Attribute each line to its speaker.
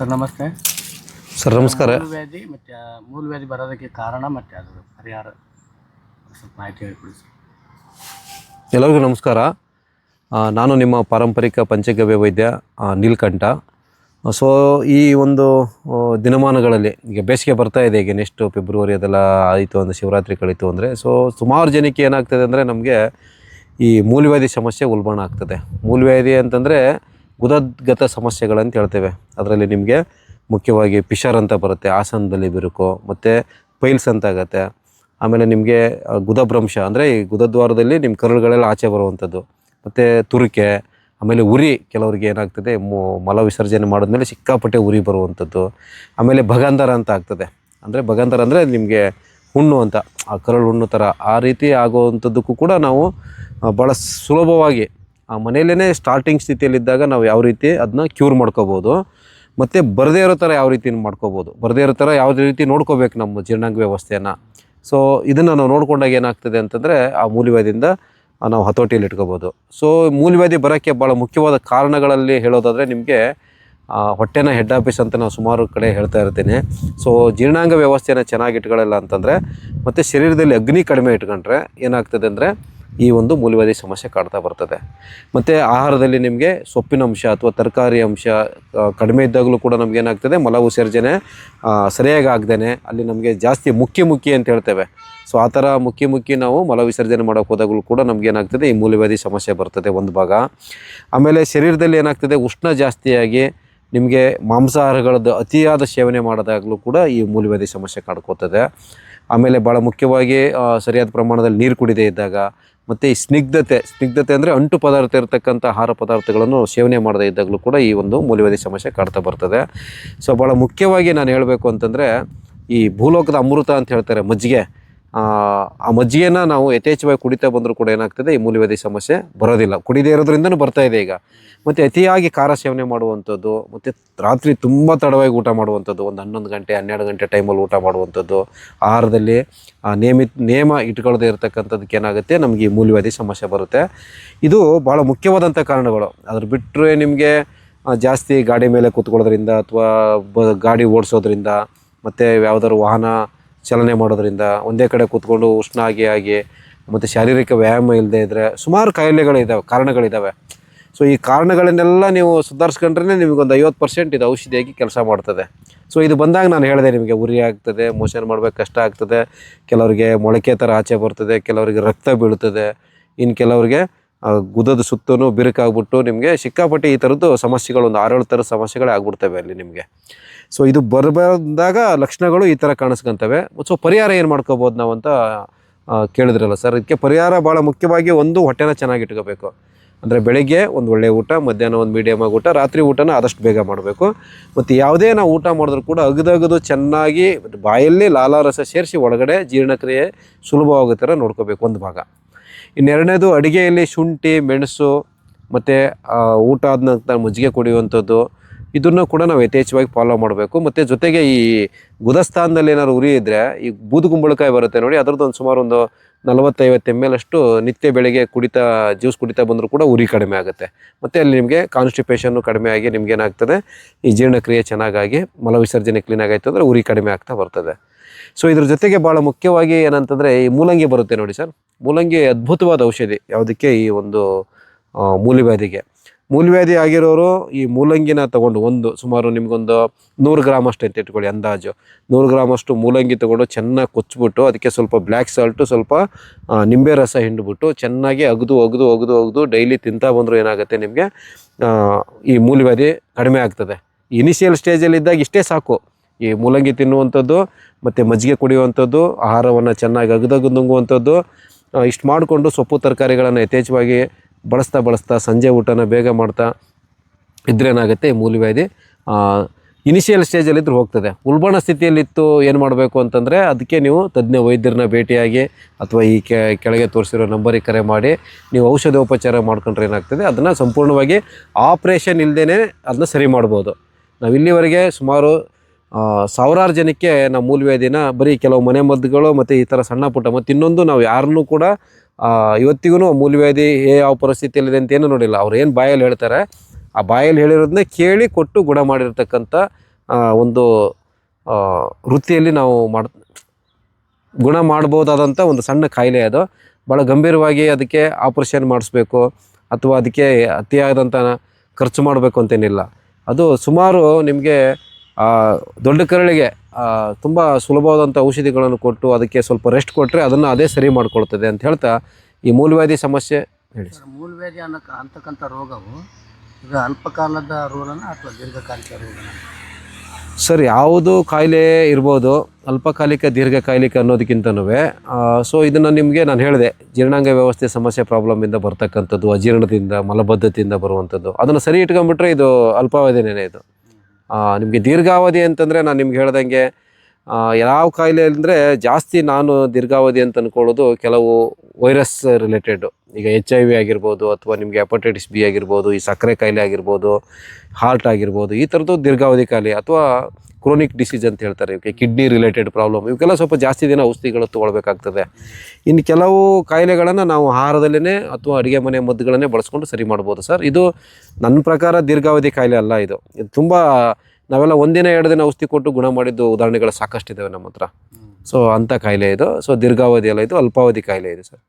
Speaker 1: Sir ನಮಸ್ತೆ.
Speaker 2: Sir ನಮಸ್ಕಾರ.
Speaker 1: ಮೂಲವ್ಯಾಧಿ ಮತ್ತು ಮೂಲವ್ಯಾಧಿ ಬರೋದಕ್ಕೆ ಕಾರಣ ಮತ್ತು ಅದರ ಪರಿಹಾರ ಸ್ವಲ್ಪ ಮಾಹಿತಿ ಹೇಳ್ಕೊಡಿ ಸರ್.
Speaker 2: ಎಲ್ಲರಿಗೂ ನಮಸ್ಕಾರ. ನಾನು ನಿಮ್ಮ ಪಾರಂಪರಿಕ ಪಂಚಗವ್ಯ ವೈದ್ಯ ನೀಲ್ಕಂಠ. ಸೊ ಈ ಒಂದು ದಿನಮಾನಗಳಲ್ಲಿ ಈಗ ಬೇಸಿಗೆ ಬರ್ತಾ ಇದೆ ಈಗ ನೆಕ್ಸ್ಟ್ ಫೆಬ್ರವರಿ ಅದೆಲ್ಲ ಆಯಿತು ಅಂದರೆ ಶಿವರಾತ್ರಿ ಕಳೀತು ಅಂದರೆ ಸೊ ಸುಮಾರು ಜನಕ್ಕೆ ಏನಾಗ್ತದೆ ಅಂದರೆ ನಮಗೆ ಈ ಮೂಲವ್ಯಾಧಿ ಸಮಸ್ಯೆ ಉಲ್ಬಣ ಆಗ್ತದೆ. ಮೂಲವ್ಯಾಧಿ ಅಂತಂದರೆ ಗುದದ್ಗತ ಸಮಸ್ಯೆಗಳಂತ ಹೇಳ್ತೇವೆ. ಅದರಲ್ಲಿ ನಿಮಗೆ ಮುಖ್ಯವಾಗಿ ಪಿಷರ್ ಅಂತ ಬರುತ್ತೆ, ಆಸನದಲ್ಲಿ ಬಿರುಕು, ಮತ್ತು ಪೈಲ್ಸ್ ಅಂತ ಆಗುತ್ತೆ. ಆಮೇಲೆ ನಿಮಗೆ ಗುದಭ್ರಂಶ, ಅಂದರೆ ಈ ಗುದದ್ವಾರದಲ್ಲಿ ನಿಮ್ಮ ಕರುಳುಗಳೆಲ್ಲ ಆಚೆ ಬರುವಂಥದ್ದು. ಮತ್ತು ತುರಿಕೆ, ಆಮೇಲೆ ಉರಿ, ಕೆಲವರಿಗೆ ಏನಾಗ್ತದೆ ಮಲ ವಿಸರ್ಜನೆ ಮಾಡಿದ್ಮೇಲೆ ಸಿಕ್ಕಾಪಟ್ಟೆ ಉರಿ ಬರುವಂಥದ್ದು. ಆಮೇಲೆ ಭಗಂಧರ ಅಂತ ಆಗ್ತದೆ. ಅಂದರೆ ಭಗಂಧರ ಅಂದರೆ ನಿಮಗೆ ಹುಣ್ಣು ಅಂತ, ಆ ಕರಳು ಹುಣ್ಣು ಥರ ಆ ರೀತಿ ಆಗುವಂಥದ್ದಕ್ಕೂ ಕೂಡ ನಾವು ಭಾಳ ಸುಲಭವಾಗಿ ಆ ಮನೆಯಲ್ಲೇ ಸ್ಟಾರ್ಟಿಂಗ್ ಸ್ಥಿತಿಯಲ್ಲಿದ್ದಾಗ ನಾವು ಯಾವ ರೀತಿ ಅದನ್ನ ಕ್ಯೂರ್ ಮಾಡ್ಕೋಬೋದು. ಮತ್ತು ಬರದೇ ಇರೋ ಥರ ಯಾವ ರೀತಿ ಮಾಡ್ಕೋಬೋದು. ಬರದೇ ಇರೋ ಥರ ಯಾವುದೇ ರೀತಿ ನೋಡ್ಕೋಬೇಕು ನಮ್ಮ ಜೀರ್ಣಾಂಗ ವ್ಯವಸ್ಥೆಯನ್ನು. ಸೊ ಇದನ್ನು ನಾವು ನೋಡ್ಕೊಂಡಾಗ ಏನಾಗ್ತದೆ ಅಂತಂದರೆ ಆ ಮೂಲವ್ಯಾಧಿಯಿಂದ ನಾವು ಹತೋಟಿಯಲ್ಲಿ ಇಟ್ಕೋಬೋದು. ಸೊ ಮೂಲವ್ಯಾಧಿ ಬರೋಕ್ಕೆ ಭಾಳ ಮುಖ್ಯವಾದ ಕಾರಣಗಳಲ್ಲಿ ಹೇಳೋದಾದರೆ ನಿಮಗೆ ಹೊಟ್ಟೆನ ಹೆಡ್ ಆಫೀಸ್ ಅಂತ ನಾವು ಸುಮಾರು ಕಡೆ ಹೇಳ್ತಾ ಇರ್ತೀನಿ. ಸೊ ಜೀರ್ಣಾಂಗ ವ್ಯವಸ್ಥೆನ ಚೆನ್ನಾಗಿ ಇಟ್ಕೊಳ್ಳಲ್ಲ ಅಂತಂದರೆ, ಮತ್ತು ಶರೀರದಲ್ಲಿ ಅಗ್ನಿ ಕಡಿಮೆ ಇಟ್ಕೊಂಡ್ರೆ ಏನಾಗ್ತದೆ ಅಂದರೆ ಈ ಒಂದು ಮೂಲವ್ಯಾಧಿ ಸಮಸ್ಯೆ ಕಾಡ್ತಾ ಬರ್ತದೆ. ಮತ್ತು ಆಹಾರದಲ್ಲಿ ನಿಮಗೆ ಸೊಪ್ಪಿನ ಅಂಶ ಅಥವಾ ತರಕಾರಿ ಅಂಶ ಕಡಿಮೆ ಇದ್ದಾಗಲೂ ಕೂಡ ನಮಗೇನಾಗ್ತದೆ ಮಲ ವಿಸರ್ಜನೆ ಸರಿಯಾಗಿ ಆಗ್ದೇನೆ ಅಲ್ಲಿ ನಮಗೆ ಜಾಸ್ತಿ ಮುಖ್ಯ ಮುಖ್ಯ ಅಂತ ಹೇಳ್ತೇವೆ. ಸೊ ಆ ಥರ ಮುಖ್ಯ ಮುಖ್ಯ ನಾವು ಮಲ ವಿಸರ್ಜನೆ ಮಾಡೋಕೆ ಹೋದಾಗಲೂ ಕೂಡ ನಮ್ಗೆ ಏನಾಗ್ತದೆ, ಈ ಮೂಲವ್ಯಾಧಿ ಸಮಸ್ಯೆ ಬರ್ತದೆ ಒಂದು ಭಾಗ. ಆಮೇಲೆ ಶರೀರದಲ್ಲಿ ಏನಾಗ್ತದೆ, ಉಷ್ಣ ಜಾಸ್ತಿಯಾಗಿ ನಿಮಗೆ ಮಾಂಸಾಹಾರಗಳದ್ದು ಅತಿಯಾದ ಸೇವನೆ ಮಾಡೋದಾಗಲೂ ಕೂಡ ಈ ಮೂಲವ್ಯಾಧಿ ಸಮಸ್ಯೆ ಕಾಡ್ಕೋತದೆ. ಆಮೇಲೆ ಭಾಳ ಮುಖ್ಯವಾಗಿ ಸರಿಯಾದ ಪ್ರಮಾಣದಲ್ಲಿ ನೀರು ಕುಡಿದೇ ಇದ್ದಾಗ ಮತ್ತು ಈ ಸ್ನಿಗ್ಧತೆ ಸ್ನಿಗ್ಧತೆ ಅಂದರೆ ಅಂಟು ಪದಾರ್ಥ ಇರತಕ್ಕಂಥ ಆಹಾರ ಪದಾರ್ಥಗಳನ್ನು ಸೇವನೆ ಮಾಡದೇ ಇದ್ದಾಗಲೂ ಕೂಡ ಈ ಒಂದು ಮೂಲವ್ಯಾಧಿ ಸಮಸ್ಯೆ ಕಾಡ್ತಾ ಬರ್ತದೆ. ಸೊ ಭಾಳ ಮುಖ್ಯವಾಗಿ ನಾನು ಹೇಳಬೇಕು ಅಂತಂದರೆ ಈ ಭೂಲೋಕದ ಅಮೃತ ಅಂತ ಹೇಳ್ತಾರೆ ಮಜ್ಜಿಗೆ. ಆ ಮಜ್ಜಿಗೆನ ನಾವು ಯಥೇಚ್ಛವಾಗಿ ಕುಡಿತಾ ಬಂದರೂ ಕೂಡ ಏನಾಗ್ತದೆ, ಈ ಮೂಲವ್ಯಾಧಿ ಸಮಸ್ಯೆ ಬರೋದಿಲ್ಲ. ಕುಡಿದೇ ಇರೋದ್ರಿಂದನೂ ಬರ್ತಾ ಇದೆ ಈಗ. ಮತ್ತು ಅತಿಯಾಗಿ ಖಾರ ಸೇವನೆ ಮಾಡುವಂಥದ್ದು, ಮತ್ತು ರಾತ್ರಿ ತುಂಬ ತಡವಾಗಿ ಊಟ ಮಾಡುವಂಥದ್ದು, ಒಂದು ಹನ್ನೊಂದು ಗಂಟೆ, ಹನ್ನೆರಡು ಗಂಟೆ ಟೈಮಲ್ಲಿ ಊಟ ಮಾಡುವಂಥದ್ದು, ಆಹಾರದಲ್ಲಿ ನಿಯಮಿತ, ನಿಯಮ ಇಟ್ಕೊಳ್ಳದೆ ಇರತಕ್ಕಂಥದ್ದಕ್ಕೆ ಏನಾಗುತ್ತೆ, ನಮಗೆ ಈ ಮೂಲವ್ಯಾಧಿ ಸಮಸ್ಯೆ ಬರುತ್ತೆ. ಇದು ಭಾಳ ಮುಖ್ಯವಾದಂಥ ಕಾರಣಗಳು. ಅದ್ರ ಬಿಟ್ಟರೆ ನಿಮಗೆ ಜಾಸ್ತಿ ಗಾಡಿ ಮೇಲೆ ಕೂತ್ಕೊಳ್ಳೋದ್ರಿಂದ ಅಥವಾ ಗಾಡಿ ಓಡಿಸೋದ್ರಿಂದ, ಮತ್ತು ಯಾವುದಾದ್ರು ವಾಹನ ಚಲನೆ ಮಾಡೋದ್ರಿಂದ ಒಂದೇ ಕಡೆ ಕೂತ್ಕೊಂಡು ಉಷ್ಣ ಆಗಿ ಆಗಿ ಮತ್ತು ಶಾರೀರಿಕ ವ್ಯಾಯಾಮ ಇಲ್ಲದೆ ಇದ್ದರೆ ಸುಮಾರು ಕಾಯಿಲೆಗಳಿದ್ದಾವೆ ಕಾರಣಗಳಿದ್ದಾವೆ ಸೊ ಈ ಕಾರಣಗಳನ್ನೆಲ್ಲ ನೀವು ಸುಧಾರಿಸ್ಕೊಂಡ್ರೆ ನಿಮಗೊಂದು ಐವತ್ತು ಪರ್ಸೆಂಟ್ ಇದು ಔಷಧಿಯಾಗಿ ಕೆಲಸ ಮಾಡ್ತದೆ. ಸೊ ಇದು ಬಂದಾಗ ನಾನು ಹೇಳಿದೆ ನಿಮಗೆ ಉರಿ ಆಗ್ತದೆ, ಮೋಷನ್ ಮಾಡ್ಬೇಕು ಕಷ್ಟ ಆಗ್ತದೆ, ಕೆಲವರಿಗೆ ಮೊಳಕೆ ಥರ ಆಚೆ ಬರ್ತದೆ, ಕೆಲವರಿಗೆ ರಕ್ತ ಬೀಳ್ತದೆ ಇನ್ನು ಕೆಲವರಿಗೆ ಗುದದ ಸುತ್ತೂ ಬಿರುಕಾಗ್ಬಿಟ್ಟು ನಿಮಗೆ ಸಿಕ್ಕಾಪಟ್ಟೆ ಈ ಥರದ್ದು ಸಮಸ್ಯೆಗಳು, ಒಂದು ಆರೇಳು ಥರದ ಸಮಸ್ಯೆಗಳೇ ಆಗ್ಬಿಡ್ತವೆ ಅಲ್ಲಿ ನಿಮಗೆ. ಸೊ ಇದು ಬರಬಾರ್ದಾಗ ಲಕ್ಷಣಗಳು ಈ ಥರ ಕಾಣಿಸ್ಕೊಂತವೆ. ಸೊ ಪರಿಹಾರ ಏನು ಮಾಡ್ಕೋಬೋದು ನಾವು ಅಂತ ಕೇಳಿದ್ರಲ್ಲ ಸರ್. ಇದಕ್ಕೆ ಪರಿಹಾರ ಭಾಳ ಮುಖ್ಯವಾಗಿ ಒಂದು ಹೊಟ್ಟೆನ ಚೆನ್ನಾಗಿ ಇಟ್ಕೋಬೇಕು. ಅಂದರೆ ಬೆಳಗ್ಗೆ ಒಂದು ಒಳ್ಳೆಯ ಊಟ, ಮಧ್ಯಾಹ್ನ ಒಂದು ಮೀಡಿಯಮ್ ಆಗಿ ಊಟ, ರಾತ್ರಿ ಊಟನ ಆದಷ್ಟು ಬೇಗ ಮಾಡಬೇಕು. ಮತ್ತು ಯಾವುದೇ ನಾವು ಊಟ ಮಾಡಿದ್ರು ಕೂಡ ಅಗದಗದು ಚೆನ್ನಾಗಿ, ಬಾಯಲ್ಲಿ ಲಾಲಾರಸ ಸೇರಿಸಿ ಒಳಗಡೆ ಜೀರ್ಣಕ್ರಿಯೆ ಸುಲಭವಾಗೋ ಥರ ನೋಡ್ಕೋಬೇಕು ಒಂದು ಭಾಗ. ಇನ್ನೆರಡನೇದು ಅಡುಗೆಯಲ್ಲಿ ಶುಂಠಿ, ಮೆಣಸು ಮತ್ತು ಊಟ ಆದ ನಂತರ ಮಜ್ಜಿಗೆ ಕುಡಿಯುವಂಥದ್ದು. ಇದನ್ನು ಕೂಡ ನಾವು ಯಥೇಚ್ಛವಾಗಿ ಫಾಲೋ ಮಾಡಬೇಕು. ಮತ್ತು ಜೊತೆಗೆ ಈ ಗುದಸ್ಥಾನದಲ್ಲಿ ಏನಾದ್ರು ಉರಿ ಇದ್ದರೆ ಈ ಬೂದುಗುಂಬಳಕಾಯಿ ಬರುತ್ತೆ ನೋಡಿ, ಅದರದ್ದು ಒಂದು ಸುಮಾರು ಒಂದು ನಲವತ್ತೈವತ್ತು ಎಂ ಎಲ್ ಅಷ್ಟು ನಿತ್ಯ ಬೆಳಿಗ್ಗೆ ಕುಡಿತಾ, ಜ್ಯೂಸ್ ಕುಡಿತಾ ಬಂದರೂ ಕೂಡ ಉರಿ ಕಡಿಮೆ ಆಗುತ್ತೆ. ಮತ್ತು ಅಲ್ಲಿ ನಿಮಗೆ ಕಾನ್ಸ್ಟಿಪೇಷನ್ನು ಕಡಿಮೆ ಆಗಿ ನಿಮ್ಗೆ ಏನಾಗ್ತದೆ, ಈ ಜೀರ್ಣಕ್ರಿಯೆ ಚೆನ್ನಾಗಾಗಿ ಮಲವಿಸರ್ಜನೆ ಕ್ಲೀನ್ ಆಗಾಯ್ತು ಅಂದರೆ ಉರಿ ಕಡಿಮೆ ಆಗ್ತಾ ಬರ್ತದೆ. ಸೊ ಇದ್ರ ಜೊತೆಗೆ ಭಾಳ ಮುಖ್ಯವಾಗಿ ಏನಂತಂದರೆ ಈ ಮೂಲಂಗಿ ಬರುತ್ತೆ ನೋಡಿ ಸರ್. ಮೂಲಂಗಿ ಅದ್ಭುತವಾದ ಔಷಧಿ. ಯಾವುದಕ್ಕೆ? ಈ ಒಂದು ಮೂಲವ್ಯಾಧಿಗೆ. ಮೂಲವ್ಯಾಧಿ ಆಗಿರೋರು ಈ ಮೂಲಂಗಿನ ತಗೊಂಡು ಒಂದು, ಸುಮಾರು ನಿಮಗೊಂದು ನೂರು ಗ್ರಾಮ್ ಅಷ್ಟು ಅಂತ ಇಟ್ಕೊಳ್ಳಿ ಅಂದಾಜು. ನೂರು ಗ್ರಾಮ್ ಅಷ್ಟು ಮೂಲಂಗಿ ತಗೊಂಡು ಚೆನ್ನಾಗಿ ಕೊಚ್ಚಿಬಿಟ್ಟು ಅದಕ್ಕೆ ಸ್ವಲ್ಪ ಬ್ಲ್ಯಾಕ್ ಸಾಲ್ಟು, ಸ್ವಲ್ಪ ನಿಂಬೆ ರಸ ಹಿಂಡ್ಬಿಟ್ಟು ಚೆನ್ನಾಗಿ ಅಗದು ಅಗದು ಅಗದು ಅಗದು ಡೈಲಿ ತಿಂತಾ ಬಂದರೂ ಏನಾಗುತ್ತೆ ನಿಮಗೆ? ಈ ಮೂಲವ್ಯಾಧಿ ಕಡಿಮೆ ಆಗ್ತದೆ. ಇನಿಷಿಯಲ್ ಸ್ಟೇಜಲ್ಲಿ ಇದ್ದಾಗ ಇಷ್ಟೇ ಸಾಕು. ಈ ಮೂಲಂಗಿ ತಿನ್ನುವಂಥದ್ದು, ಮತ್ತು ಮಜ್ಜಿಗೆ ಕುಡಿಯುವಂಥದ್ದು, ಆಹಾರವನ್ನು ಚೆನ್ನಾಗಿ ಅಗದಗದು ನುಂಗುವಂಥದ್ದು ಇಷ್ಟು ಮಾಡಿಕೊಂಡು ಸೊಪ್ಪು ತರಕಾರಿಗಳನ್ನು ಯಥೇಚ್ಛವಾಗಿ ಬಳಸ್ತಾ ಬಳಸ್ತಾ ಸಂಜೆ ಊಟನ ಬೇಗ ಮಾಡ್ತಾ ಇದ್ರೇನಾಗುತ್ತೆ ಈ ಮೂಲವ್ಯಾಧಿ ಇನಿಷಿಯಲ್ ಸ್ಟೇಜಲ್ಲಿದ್ದರೂ ಹೋಗ್ತದೆ. ಉಲ್ಬಣ ಸ್ಥಿತಿಯಲ್ಲಿತ್ತು ಏನು ಮಾಡಬೇಕು ಅಂತಂದರೆ ಅದಕ್ಕೆ ನೀವು ತಜ್ಞ ವೈದ್ಯರನ್ನ ಭೇಟಿಯಾಗಿ ಅಥವಾ ಈ ಕೆಳಗೆ ತೋರಿಸಿರೋ ನಂಬರಿಗೆ ಕರೆ ಮಾಡಿ, ನೀವು ಔಷಧೋಪಚಾರ ಮಾಡ್ಕೊಂಡ್ರೆ ಏನಾಗ್ತದೆ? ಅದನ್ನು ಸಂಪೂರ್ಣವಾಗಿ ಆಪ್ರೇಷನ್ ಇಲ್ಲದೇ ಅದನ್ನ ಸರಿ ಮಾಡ್ಬೋದು. ನಾವು ಇಲ್ಲಿವರೆಗೆ ಸುಮಾರು ಸಾವಿರಾರು ಜನಕ್ಕೆ ನಾವು ಮೂಲವ್ಯಾಧಿನ ಬರೀ ಕೆಲವು ಮನೆ ಮದ್ದುಗಳು ಮತ್ತು ಈ ಥರ ಸಣ್ಣ ಪುಟ್ಟ ಮತ್ತು ಇನ್ನೊಂದು ನಾವು ಯಾರನ್ನೂ ಕೂಡ ಇವತ್ತಿಗೂ ಮೂಲವ್ಯಾಧಿ ಏ ಯಾವ ಪರಿಸ್ಥಿತಿಯಲ್ಲಿದೆ ಅಂತ ಏನೂ ನೋಡಿಲ್ಲ. ಅವ್ರು ಏನು ಬಾಯಲ್ಲಿ ಹೇಳ್ತಾರೆ, ಆ ಬಾಯಲ್ಲಿ ಹೇಳಿರೋದನ್ನೇ ಕೇಳಿ ಕೊಟ್ಟು ಗುಣ ಮಾಡಿರ್ತಕ್ಕಂಥ ಒಂದು ವೃತ್ತಿಯಲ್ಲಿ ನಾವು ಮಾಡ್, ಗುಣ ಮಾಡ್ಬೋದಾದಂಥ ಒಂದು ಸಣ್ಣ ಕಾಯಿಲೆ ಅದು. ಭಾಳ ಗಂಭೀರವಾಗಿ ಅದಕ್ಕೆ ಆಪ್ರೇಷನ್ ಮಾಡಿಸ್ಬೇಕು ಅಥವಾ ಅದಕ್ಕೆ ಅತಿಯಾದಂಥ ಖರ್ಚು ಮಾಡಬೇಕು ಅಂತೇನಿಲ್ಲ. ಅದು ಸುಮಾರು ನಿಮಗೆ ದೊಡ್ಡ ಕರಳಿಗೆ ತುಂಬ ಸುಲಭವಾದಂಥ ಔಷಧಿಗಳನ್ನು ಕೊಟ್ಟು ಅದಕ್ಕೆ ಸ್ವಲ್ಪ ರೆಸ್ಟ್ ಕೊಟ್ಟರೆ ಅದನ್ನು ಅದೇ ಸರಿ ಮಾಡ್ಕೊಳ್ತದೆ ಅಂತ ಹೇಳ್ತಾ ಈ ಮೂಲವ್ಯಾಧಿ ಸಮಸ್ಯೆ ಹೇಳಿ.
Speaker 1: ಸರ್ ಮೂಲವ್ಯಾಧಿ ಅನ್ನೋ ಅಂತಕ್ಕಂಥ ರೋಗವು ಈಗ ಅಲ್ಪಕಾಲದ ರೋಗನ ಅಥವಾ ದೀರ್ಘಕಾಲಿಕ ರೋಗನ?
Speaker 2: ಸರ್ ಯಾವುದು ಕಾಯಿಲೆ ಇರ್ಬೋದು ಅಲ್ಪಕಾಲಿಕ ದೀರ್ಘಕಾಲಿಕ ಅನ್ನೋದಕ್ಕಿಂತನೂ ಸೊ ಇದನ್ನು ನಿಮಗೆ ನಾನು ಹೇಳಿದೆ ಜೀರ್ಣಾಂಗ ವ್ಯವಸ್ಥೆ ಸಮಸ್ಯೆ ಪ್ರಾಬ್ಲಮಿಂದ ಬರ್ತಕ್ಕಂಥದ್ದು ಅಜೀರ್ಣದಿಂದ ಮಲಬದ್ಧತೆಯಿಂದ ಬರುವಂಥದ್ದು ಅದನ್ನು ಸರಿ ಇಟ್ಕೊಂಡ್ಬಿಟ್ರೆ ಇದು ಅಲ್ಪಾವಧಿನೇ ಇದು. ನಿಮಗೆ ದೀರ್ಘಾವಧಿ ಅಂತಂದರೆ ನಾನು ನಿಮ್ಗೆ ಹೇಳ್ದಂಗೆ ಯಾವ ಕಾಯಿಲೆ ಅಂದರೆ ಜಾಸ್ತಿ ನಾನು ದೀರ್ಘಾವಧಿ ಅಂತ ಅಂದ್ಕೊಳ್ಳೋದು ಕೆಲವು ವೈರಸ್ ರಿಲೇಟೆಡ್ ಈಗ ಎಚ್ ಐ ವಿ ಆಗಿರ್ಬೋದು ಅಥವಾ ನಿಮಗೆ ಹೆಪಟೈಟಿಸ್ ಬಿ ಆಗಿರ್ಬೋದು, ಈ ಸಕ್ಕರೆ ಕಾಯಿಲೆ ಆಗಿರ್ಬೋದು ಹಾರ್ಟ್ ಆಗಿರ್ಬೋದು, ಈ ಥರದ್ದು ದೀರ್ಘಾವಧಿ ಕಾಯಿಲೆ ಅಥವಾ ಕ್ರೋನಿಕ್ ಡಿಸೀಸ್ ಅಂತ ಹೇಳ್ತಾರೆ. ಇವಕ್ಕೆ ಕಿಡ್ನಿ ರಿಲೇಟೆಡ್ ಪ್ರಾಬ್ಲಮ್ ಇವಕ್ಕೆಲ್ಲ ಸ್ವಲ್ಪ ಜಾಸ್ತಿ ದಿನ ಔಷಧಿಗಳು ತೊಗೊಳ್ಬೇಕಾಗ್ತದೆ. ಇನ್ನು ಕೆಲವು ಕಾಯಿಲೆಗಳನ್ನು ನಾವು ಆಹಾರದಲ್ಲೇ ಅಥವಾ ಅಡುಗೆ ಮನೆ ಮದ್ದುಗಳನ್ನೇ ಬಳಸ್ಕೊಂಡು ಸರಿ ಮಾಡ್ಬೋದು ಸರ್. ಇದು ನನ್ನ ಪ್ರಕಾರ ದೀರ್ಘಾವಧಿ ಕಾಯಿಲೆ ಅಲ್ಲ ಇದು. ಇದು ತುಂಬ ನಾವೆಲ್ಲ ಒಂದಿನ, ಎರಡು ದಿನ ಔಷಧಿ ಕೊಟ್ಟು ಗುಣ ಮಾಡಿದ್ದು ಉದಾಹರಣೆಗಳು ಸಾಕಷ್ಟಿದ್ದಾವೆ ನಮ್ಮ ಹತ್ರ. ಸೊ ಅಂಥ ಕಾಯಿಲೆ ಇದು ಸೊ ದೀರ್ಘಾವಧಿ ಅಲ್ಲ ಇದು ಅಲ್ಪಾವಧಿ ಕಾಯಿಲೆ ಇದೆ ಸರ್